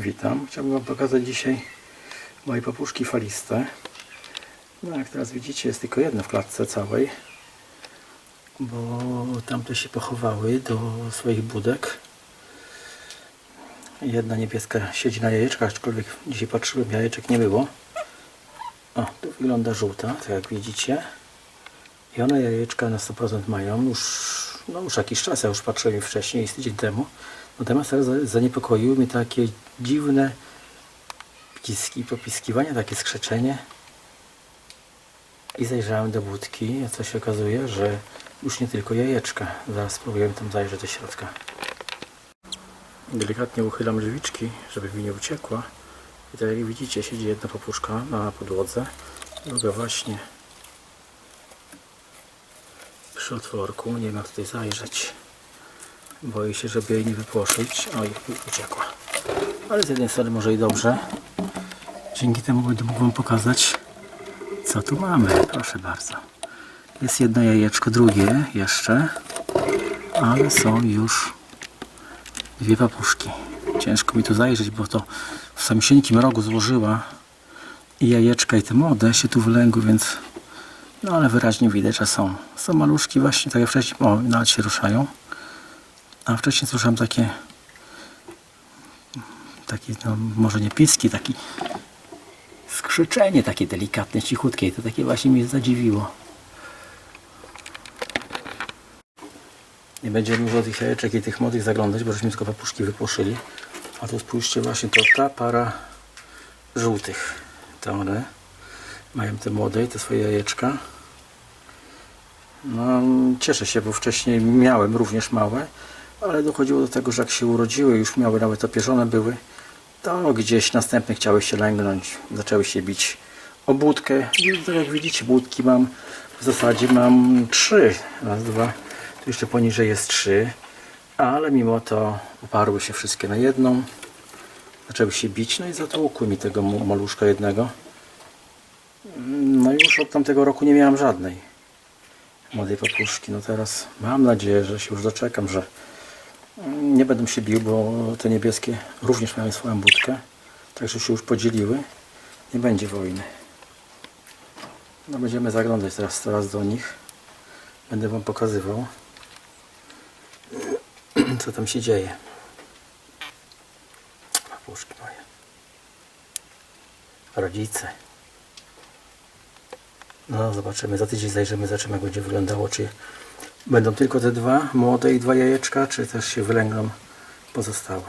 Witam. Chciałbym Wam pokazać dzisiaj moje papuszki faliste. No jak teraz widzicie jest tylko jedna w klatce całej, bo tamte się pochowały do swoich budek. Jedna niebieska siedzi na jajeczkach, aczkolwiek dzisiaj patrzyłem, jajeczek nie było. O, tu wygląda żółta, tak jak widzicie. I one jajeczka na 100% mają już, no już jakiś czas, ja już patrzyłem wcześniej, z tydzień temu. Natomiast teraz za- zaniepokoiły mnie takie dziwne piski, popiskiwania, takie skrzeczenie. I zajrzałem do budki, a co się okazuje, że już nie tylko jajeczka. Zaraz spróbujemy tam zajrzeć do środka. Delikatnie uchylam drzwiczki, żeby mi nie uciekła. I tak jak widzicie, siedzi jedna papuszka na podłodze, druga właśnie otworku. Nie jak tutaj zajrzeć. Boję się, żeby jej nie wypłoszyć. Oj, uciekła. Ale z jednej strony może i dobrze. Dzięki temu będę mógł Wam pokazać, co tu mamy. Proszę bardzo. Jest jedno jajeczko, drugie jeszcze. Ale są już dwie papuszki. Ciężko mi tu zajrzeć, bo to w samsieńkim rogu złożyła i jajeczka i te młode się tu wylęgły, więc no ale wyraźnie widać, że są. Są maluszki właśnie, tak jak wcześniej, o, nawet się ruszają. A wcześniej słyszałem takie takie, no może nie piski, taki skrzyczenie takie delikatne, cichutkie i to takie właśnie mnie zadziwiło. Nie będziemy już od tych jajeczek i tych młodych zaglądać, bo żeśmy tylko papuszki wypłoszyli. A tu spójrzcie właśnie, to ta para żółtych. To one mają te młode i te swoje jajeczka. No, cieszę się, bo wcześniej miałem również małe, ale dochodziło do tego, że jak się urodziły, już miały nawet opierzone były, to gdzieś następne chciały się lęgnąć, zaczęły się bić o budkę. I tak jak widzicie, budki mam, w zasadzie mam trzy. Raz, dwa, tu jeszcze poniżej jest trzy, ale mimo to oparły się wszystkie na jedną. Zaczęły się bić, no i zatłukły mi tego maluszka jednego. No już od tamtego roku nie miałam żadnej młodej papuszki. No teraz mam nadzieję, że się już doczekam, że nie będę się bił, bo te niebieskie również mają swoją budkę. Także się już podzieliły. Nie będzie wojny. No będziemy zaglądać teraz coraz do nich. Będę Wam pokazywał, co tam się dzieje. Papuszki moje. Rodzice. No zobaczymy, za tydzień zajrzymy, zobaczymy jak będzie wyglądało, czy będą tylko te dwa młode i dwa jajeczka, czy też się wylęgną pozostałe.